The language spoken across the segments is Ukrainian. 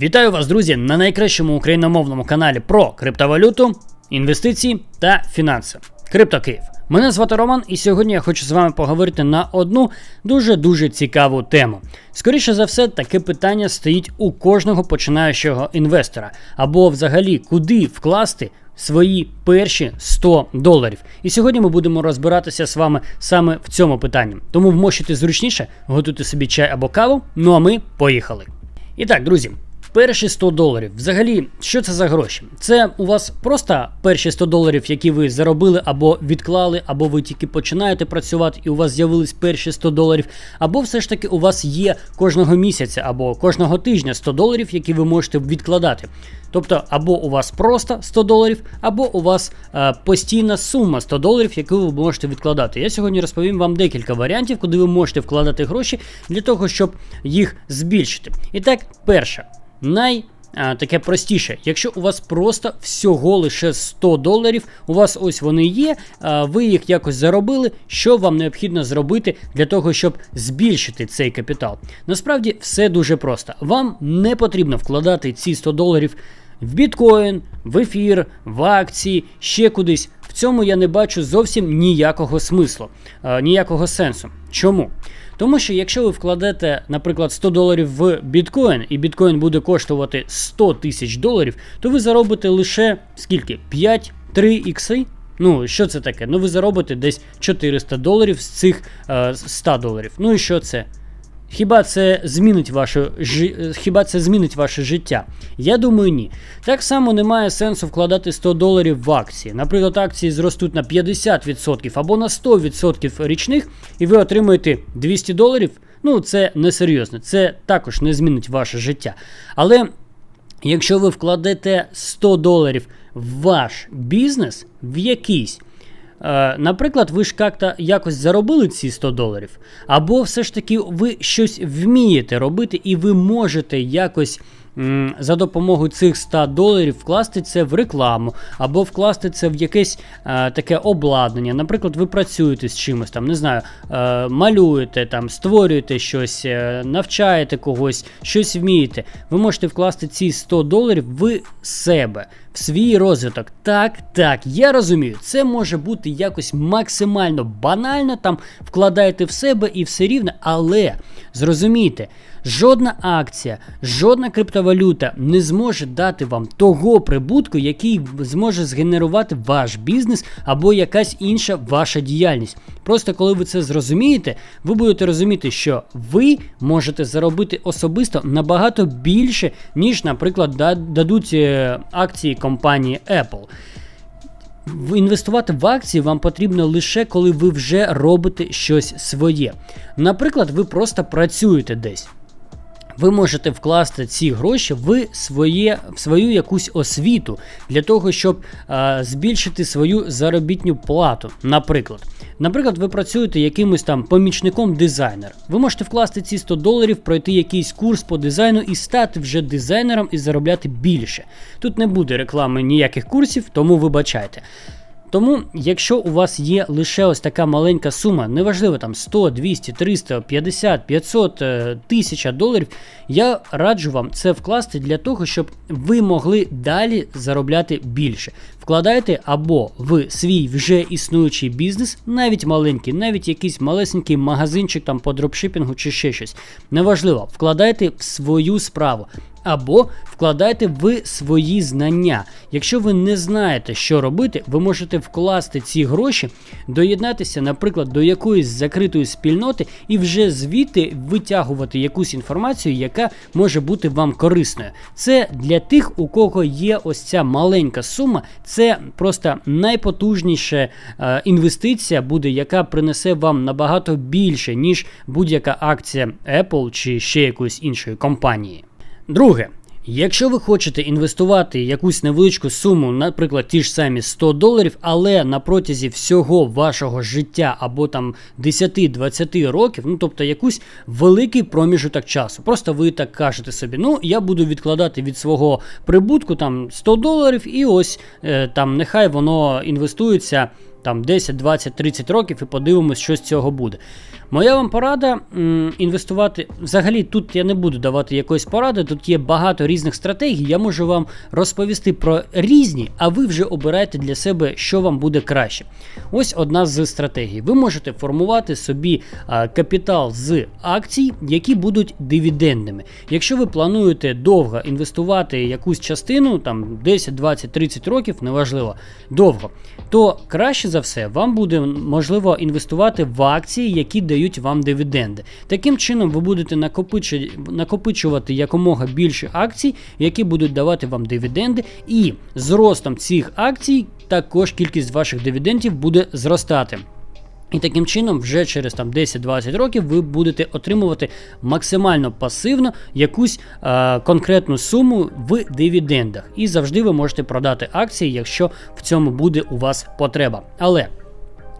Вітаю вас, друзі, на найкращому україномовному каналі про криптовалюту, інвестиції та фінанси. Крипто Київ. Мене звати Роман, і сьогодні я хочу з вами поговорити на одну дуже дуже цікаву тему. Скоріше за все, таке питання стоїть у кожного починаючого інвестора, або взагалі куди вкласти свої перші 100 доларів. І сьогодні ми будемо розбиратися з вами саме в цьому питанні. Тому вмощуйте зручніше, готуйте собі чай або каву. Ну а ми поїхали. І так, друзі, перші 100 доларів. Взагалі, що це за гроші? Це у вас просто перші 100 доларів, які ви заробили або відклали, або ви тільки починаєте працювати, і у вас з'явились перші 100 доларів, або все ж таки у вас є кожного місяця або кожного тижня 100 доларів, які ви можете відкладати. Тобто, або у вас просто 100 доларів, або у вас е, постійна сума 100 доларів, яку ви можете відкладати. Я сьогодні розповім вам декілька варіантів, куди ви можете вкладати гроші для того, щоб їх збільшити. І так, перше, най таке простіше, якщо у вас просто всього лише 100 доларів, у вас ось вони є, ви їх якось заробили. Що вам необхідно зробити для того, щоб збільшити цей капітал? Насправді все дуже просто. Вам не потрібно вкладати ці 100 доларів в біткоін, в ефір, в акції, ще кудись. В цьому я не бачу зовсім ніякого смислу, ніякого сенсу. Чому? Тому що якщо ви вкладете, наприклад, 100 доларів в біткоін, і біткоін буде коштувати 100 тисяч доларів, то ви заробите лише скільки? 5-3 ікси? Ну, що це таке? Ну, ви заробите десь 400 доларів з цих е, 100 доларів. Ну і що це? Хіба це змінить ваше хіба це змінить ваше життя? Я думаю, ні. Так само немає сенсу вкладати 100 доларів в акції. Наприклад, акції зростуть на 50% або на 100% річних, і ви отримаєте 200 доларів. Ну, це несерйозно, це також не змінить ваше життя. Але якщо ви вкладете 100 доларів в ваш бізнес, в якийсь. Е, наприклад, ви ж якось заробили ці 100 доларів, або все ж таки ви щось вмієте робити, і ви можете якось за допомогою цих 100 доларів вкласти це в рекламу, або вкласти це в якесь е, таке обладнання. Наприклад, ви працюєте з чимось, там, не знаю, е, малюєте, там, створюєте щось, е, навчаєте когось, щось вмієте. Ви можете вкласти ці 100 доларів в себе. В свій розвиток. Так, так, я розумію, це може бути якось максимально банально, там вкладаєте в себе і все рівно, але зрозумійте, Жодна акція, жодна криптовалюта не зможе дати вам того прибутку, який зможе згенерувати ваш бізнес або якась інша ваша діяльність. Просто коли ви це зрозумієте, ви будете розуміти, що ви можете заробити особисто набагато більше, ніж, наприклад, дадуть е, акції компанії Apple. Інвестувати в акції вам потрібно лише коли ви вже робите щось своє. Наприклад, ви просто працюєте десь ви можете вкласти ці гроші в своє, в свою якусь освіту для того, щоб а, збільшити свою заробітню плату. Наприклад, Наприклад, ви працюєте якимось там помічником дизайнера. Ви можете вкласти ці 100 доларів, пройти якийсь курс по дизайну і стати вже дизайнером і заробляти більше. Тут не буде реклами ніяких курсів, тому вибачайте. Тому, якщо у вас є лише ось така маленька сума, неважливо там 100, 200, 300, 50, 500, 1000 доларів, я раджу вам це вкласти для того, щоб ви могли далі заробляти більше. Вкладайте або в свій вже існуючий бізнес, навіть маленький, навіть якийсь малесенький магазинчик там по дропшипінгу чи ще щось. Неважливо, вкладайте в свою справу або вкладайте в свої знання. Якщо ви не знаєте, що робити, ви можете вкласти ці гроші, доєднатися, наприклад, до якоїсь закритої спільноти і вже звідти витягувати якусь інформацію, яка може бути вам корисною. Це для тих, у кого є ось ця маленька сума, просто найпотужніша е, інвестиція буде, яка принесе вам набагато більше, ніж будь-яка акція Apple чи ще якоїсь іншої компанії. Друге, якщо ви хочете інвестувати якусь невеличку суму, наприклад, ті ж самі 100 доларів, але на протязі всього вашого життя або там 10-20 років, ну тобто якусь великий проміжок часу. Просто ви так кажете собі, ну я буду відкладати від свого прибутку там 100 доларів, і ось е, там нехай воно інвестується там 10, 20, 30 років і подивимось, що з цього буде. Моя вам порада м, інвестувати. Взагалі, тут я не буду давати якоїсь поради, тут є багато різних стратегій. Я можу вам розповісти про різні, а ви вже обирайте для себе, що вам буде краще. Ось одна з стратегій. Ви можете формувати собі а, капітал з акцій, які будуть дивідендними. Якщо ви плануєте довго інвестувати якусь частину, там 10, 20, 30 років, неважливо, довго, то краще за все вам буде можливо інвестувати в акції, які дають вам дивіденди. Таким чином, ви будете накопичувати якомога більше акцій, які будуть давати вам дивіденди, і з ростом цих акцій також кількість ваших дивідендів буде зростати. І таким чином, вже через там 10-20 років ви будете отримувати максимально пасивно якусь е, конкретну суму в дивідендах. І завжди ви можете продати акції, якщо в цьому буде у вас потреба. Але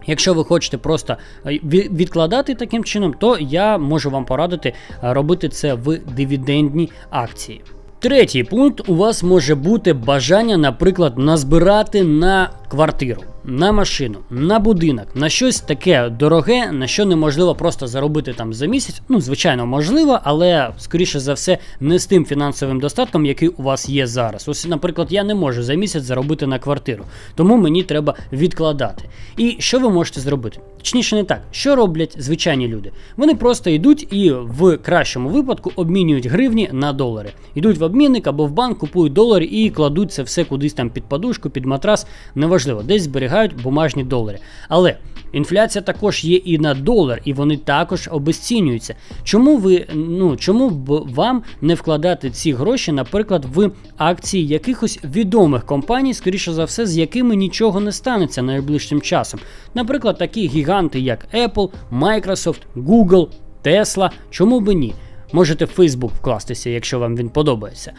Якщо ви хочете просто е, відкладати таким чином, то я можу вам порадити е, робити це в дивідендні акції. Третій пункт у вас може бути бажання, наприклад, назбирати на квартиру, на машину, на будинок, на щось таке дороге, на що неможливо просто заробити там за місяць. Ну, звичайно, можливо, але скоріше за все не з тим фінансовим достатком, який у вас є зараз. Ось, наприклад, я не можу за місяць заробити на квартиру, тому мені треба відкладати. І що ви можете зробити? Точніше, не так, що роблять звичайні люди? Вони просто йдуть і в кращому випадку обмінюють гривні на долари. Йдуть в обмінник або в банк, купують долари і кладуть це все кудись там під подушку, під матрас, неважливо, десь зберігають бумажні долари. Але інфляція також є і на долар, і вони також обесцінюються. Чому ви ну чому б вам не вкладати ці гроші, наприклад, в акції якихось відомих компаній, скоріше за все, з якими нічого не станеться найближчим часом? Наприклад, такі гіганти, як Apple, Microsoft, Google, Tesla, чому би ні? Можете в Facebook вкластися, якщо вам він подобається.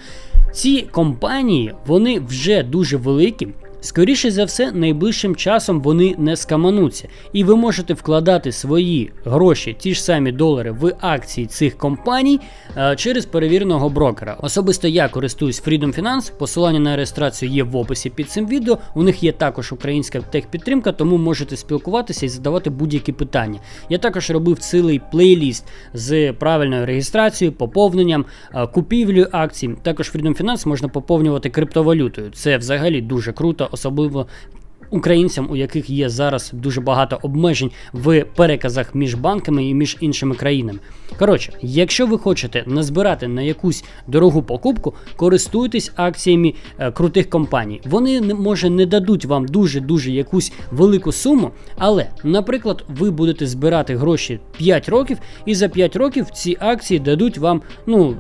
Ці компанії вони вже дуже великі. Скоріше за все, найближчим часом вони не скамануться, і ви можете вкладати свої гроші, ті ж самі долари, в акції цих компаній е, через перевіреного брокера. Особисто я користуюсь Freedom Finance, посилання на реєстрацію є в описі під цим відео. У них є також українська техпідтримка, тому можете спілкуватися і задавати будь-які питання. Я також робив цілий плейліст з правильною реєстрацією, поповненням, е, купівлею акцій. Також Freedom Finance можна поповнювати криптовалютою. Це взагалі дуже круто, особливо. Українцям, у яких є зараз дуже багато обмежень в переказах між банками і між іншими країнами. Коротше, якщо ви хочете назбирати на якусь дорогу покупку, користуйтесь акціями е, крутих компаній. Вони не- може не дадуть вам дуже дуже якусь велику суму, але, наприклад, ви будете збирати гроші 5 років, і за 5 років ці акції дадуть вам, ну.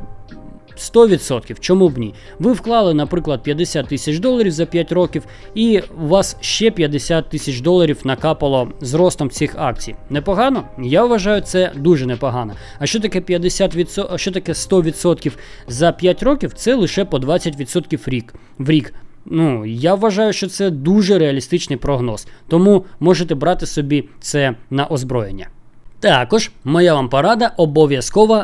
100%, чому б ні? Ви вклали, наприклад, 50 тисяч доларів за 5 років, і у вас ще 50 тисяч доларів накапало з ростом цих акцій. Непогано? Я вважаю це дуже непогано. А що таке 50%, а що таке 100% за 5 років? Це лише по 20% рік, в рік. Ну, я вважаю, що це дуже реалістичний прогноз. Тому можете брати собі це на озброєння. Також моя вам порада обов'язково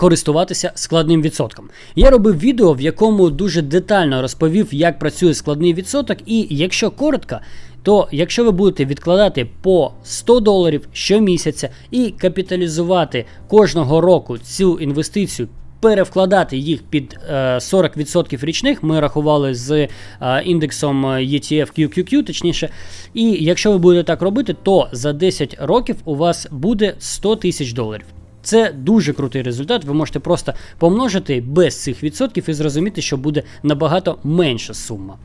користуватися складним відсотком. Я робив відео, в якому дуже детально розповів, як працює складний відсоток, і якщо коротко, то якщо ви будете відкладати по 100 доларів щомісяця і капіталізувати кожного року цю інвестицію. Перевкладати їх під е, 40% річних, ми рахували з е, індексом ETF QQQ, точніше. І якщо ви будете так робити, то за 10 років у вас буде 100 тисяч доларів. Це дуже крутий результат. Ви можете просто помножити без цих відсотків і зрозуміти, що буде набагато менша сума.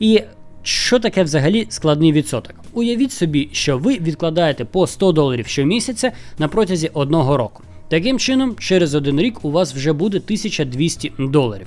І що таке взагалі складний відсоток? Уявіть собі, що ви відкладаєте по 100 доларів щомісяця на протязі одного року. Таким чином, через один рік у вас вже буде 1200 доларів.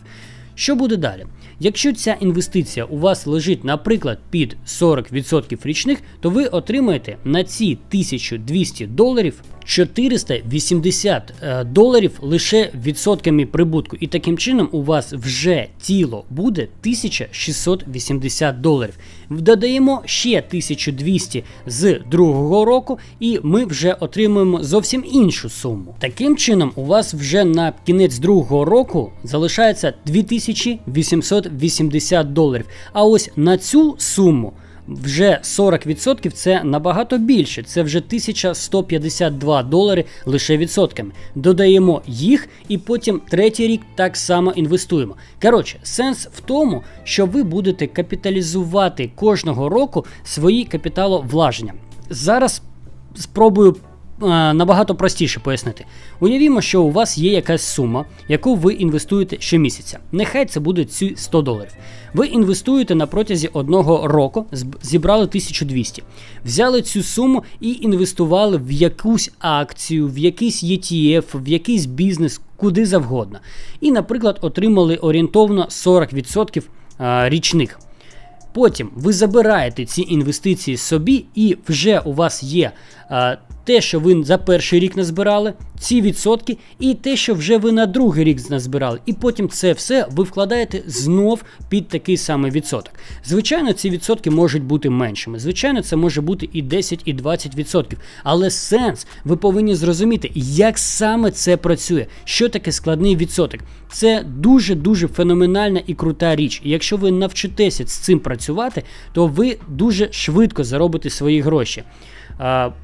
Що буде далі? Якщо ця інвестиція у вас лежить, наприклад, під 40% річних, то ви отримаєте на ці 1200 доларів 480 е, доларів лише відсотками прибутку. І таким чином у вас вже тіло буде 1680 доларів. Додаємо ще 1200 з другого року, і ми вже отримуємо зовсім іншу суму. Таким чином, у вас вже на кінець другого року залишається 2880 доларів. А ось на цю суму вже 40% це набагато більше. Це вже 1152 долари лише відсотками. Додаємо їх і потім третій рік так само інвестуємо. Коротше, сенс в тому, що ви будете капіталізувати кожного року свої капіталовлаження. Зараз спробую набагато простіше пояснити. Уявімо, що у вас є якась сума, яку ви інвестуєте щомісяця. Нехай це буде ці 100 доларів. Ви інвестуєте на протязі одного року, зібрали 1200. Взяли цю суму і інвестували в якусь акцію, в якийсь ETF, в якийсь бізнес, куди завгодно. І, наприклад, отримали орієнтовно 40% е, річних. Потім ви забираєте ці інвестиції собі, і вже у вас є е, те, що ви за перший рік назбирали, ці відсотки, і те, що вже ви на другий рік назбирали. І потім це все ви вкладаєте знов під такий самий відсоток. Звичайно, ці відсотки можуть бути меншими. Звичайно, це може бути і 10, і 20 відсотків. Але сенс ви повинні зрозуміти, як саме це працює, що таке складний відсоток. Це дуже дуже феноменальна і крута річ. І якщо ви навчитеся з цим працювати, то ви дуже швидко заробите свої гроші.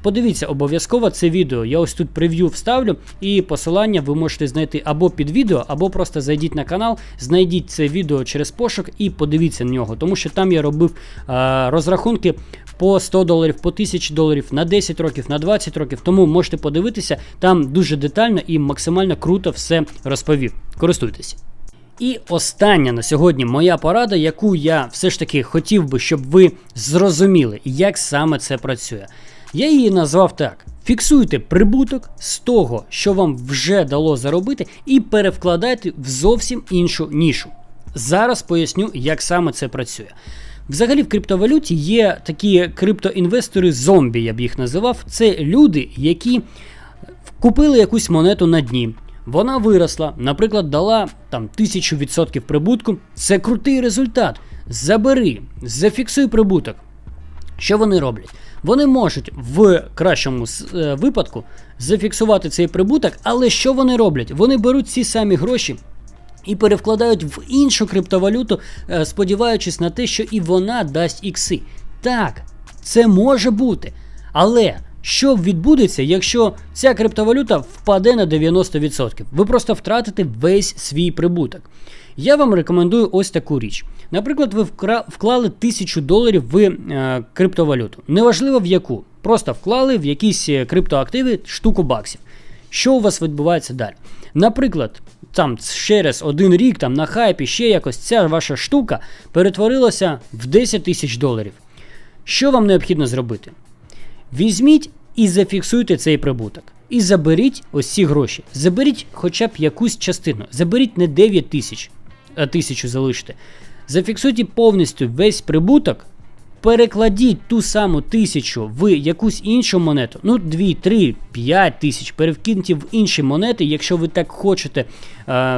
Подивіться обов'язково це відео. Я ось тут прев'ю вставлю, і посилання ви можете знайти або під відео, або просто зайдіть на канал, знайдіть це відео через пошук і подивіться на нього. Тому що там я робив а, розрахунки по 100 доларів, по 1000 доларів на 10 років, на 20 років. Тому можете подивитися, там дуже детально і максимально круто все розповів. Користуйтесь. І остання на сьогодні моя порада, яку я все ж таки хотів би, щоб ви зрозуміли, як саме це працює. Я її назвав так: фіксуйте прибуток з того, що вам вже дало заробити, і перевкладайте в зовсім іншу нішу. Зараз поясню, як саме це працює. Взагалі в криптовалюті є такі криптоінвестори зомбі, я б їх називав. Це люди, які купили якусь монету на дні. Вона виросла, наприклад, дала там 1000% прибутку. Це крутий результат. Забери, зафіксуй прибуток. Що вони роблять? Вони можуть в кращому е, випадку зафіксувати цей прибуток, але що вони роблять? Вони беруть ці самі гроші і перевкладають в іншу криптовалюту, е, сподіваючись на те, що і вона дасть ікси. Так, це може бути. Але що відбудеться, якщо ця криптовалюта впаде на 90%? Ви просто втратите весь свій прибуток. Я вам рекомендую ось таку річ. Наприклад, ви вклали 1000 доларів в е, криптовалюту. Неважливо в яку. Просто вклали в якісь е, криптоактиви штуку баксів. Що у вас відбувається далі? Наприклад, там через один рік, там на хайпі ще якось ця ваша штука перетворилася в 10 тисяч доларів. Що вам необхідно зробити? Візьміть і зафіксуйте цей прибуток. І заберіть ось ці гроші. Заберіть хоча б якусь частину. Заберіть не 9 тисяч, а тисячу залиште. Зафіксуйте повністю весь прибуток. Перекладіть ту саму тисячу в якусь іншу монету, ну 2, 3, 5 тисяч, перевкиньте в інші монети, якщо ви так хочете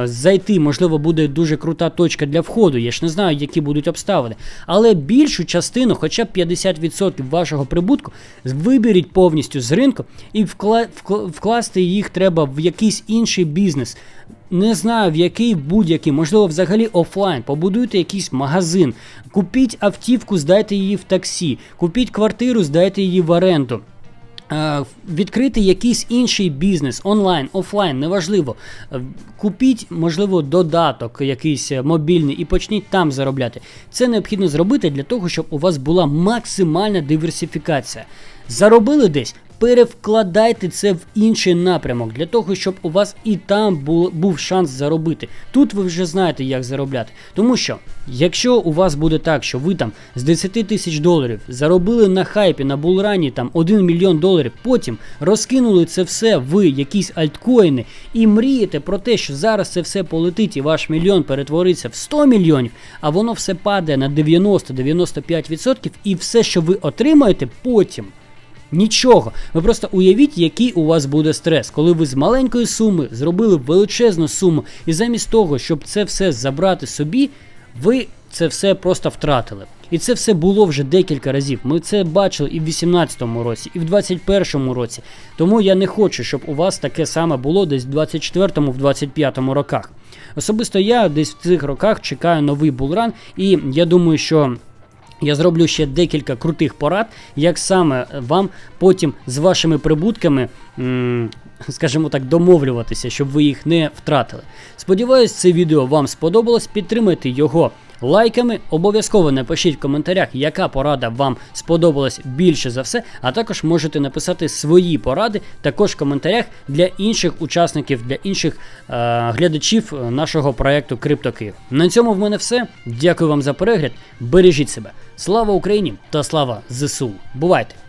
зайти, можливо, буде дуже крута точка для входу. Я ж не знаю, які будуть обставини. Але більшу частину, хоча б 50% вашого прибутку, виберіть повністю з ринку і вкла- вкласти їх треба в якийсь інший бізнес. Не знаю в який будь-який, можливо, взагалі офлайн. Побудуйте якийсь магазин, купіть автівку, здайте її в таксі, купіть квартиру, здайте її в оренду. Е, Відкрити якийсь інший бізнес, онлайн, офлайн, неважливо. Е, Купіть, можливо, додаток якийсь е, мобільний і почніть там заробляти. Це необхідно зробити для того, щоб у вас була максимальна диверсифікація. Заробили десь, перевкладайте це в інший напрямок, для того, щоб у вас і там був, шанс заробити. Тут ви вже знаєте, як заробляти. Тому що, якщо у вас буде так, що ви там з 10 тисяч доларів заробили на хайпі, на булрані там 1 мільйон доларів, потім розкинули це все в якісь альткоїни і мрієте про те, що зараз це все полетить і ваш мільйон перетвориться в 100 мільйонів, а воно все падає на 90-95% і все, що ви отримаєте потім. Нічого. Ви просто уявіть, який у вас буде стрес, коли ви з маленької суми зробили величезну суму, і замість того, щоб це все забрати собі, ви це все просто втратили. І це все було вже декілька разів. Ми це бачили і в 2018 році, і в 2021 році. Тому я не хочу, щоб у вас таке саме було десь в 2024 в 2025 роках. Особисто я десь в цих роках чекаю новий булран, і я думаю, що Я зроблю ще декілька крутих порад, як саме вам потім з вашими прибутками, скажімо так, домовлюватися, щоб ви їх не втратили. Сподіваюсь, це відео вам сподобалось. Підтримайте його лайками. Обов'язково напишіть в коментарях, яка порада вам сподобалась більше за все. А також можете написати свої поради також в коментарях для інших учасників, для інших е, глядачів е, нашого проекту КриптоКиїв. На цьому в мене все. Дякую вам за перегляд. Бережіть себе. Слава Україні та слава ЗСУ. Бувайте!